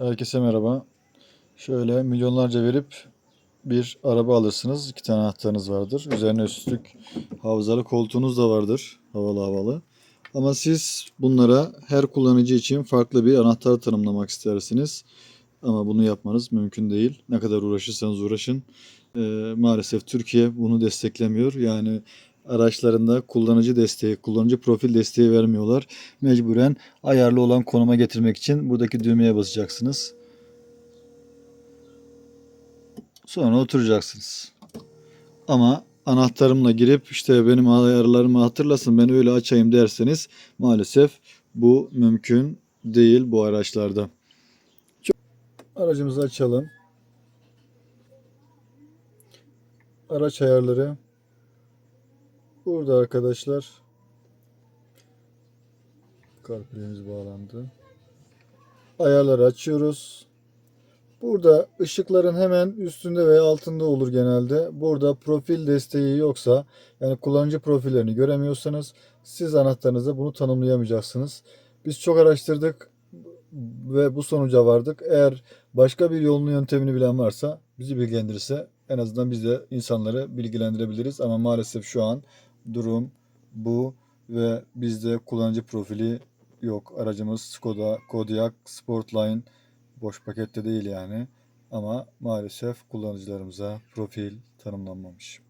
Herkese merhaba. Şöyle milyonlarca verip bir araba alırsınız. İki tane anahtarınız vardır. Üzerine üstlük hafızalı koltuğunuz da vardır. Havalı havalı. Ama siz bunlara her kullanıcı için farklı bir anahtar tanımlamak istersiniz. Ama bunu yapmanız mümkün değil. Ne kadar uğraşırsanız uğraşın. Ee, maalesef Türkiye bunu desteklemiyor. Yani araçlarında kullanıcı desteği, kullanıcı profil desteği vermiyorlar. Mecburen ayarlı olan konuma getirmek için buradaki düğmeye basacaksınız. Sonra oturacaksınız. Ama anahtarımla girip işte benim ayarlarımı hatırlasın ben öyle açayım derseniz maalesef bu mümkün değil bu araçlarda. Aracımızı açalım. Araç ayarları. Burada arkadaşlar CarPlay'imiz bağlandı. Ayarları açıyoruz. Burada ışıkların hemen üstünde veya altında olur genelde. Burada profil desteği yoksa yani kullanıcı profillerini göremiyorsanız siz anahtarınızda bunu tanımlayamayacaksınız. Biz çok araştırdık ve bu sonuca vardık. Eğer başka bir yolunu yöntemini bilen varsa bizi bilgilendirirse en azından biz de insanları bilgilendirebiliriz. Ama maalesef şu an durum bu ve bizde kullanıcı profili yok. Aracımız Skoda Kodiaq Sportline boş pakette değil yani. Ama maalesef kullanıcılarımıza profil tanımlanmamış.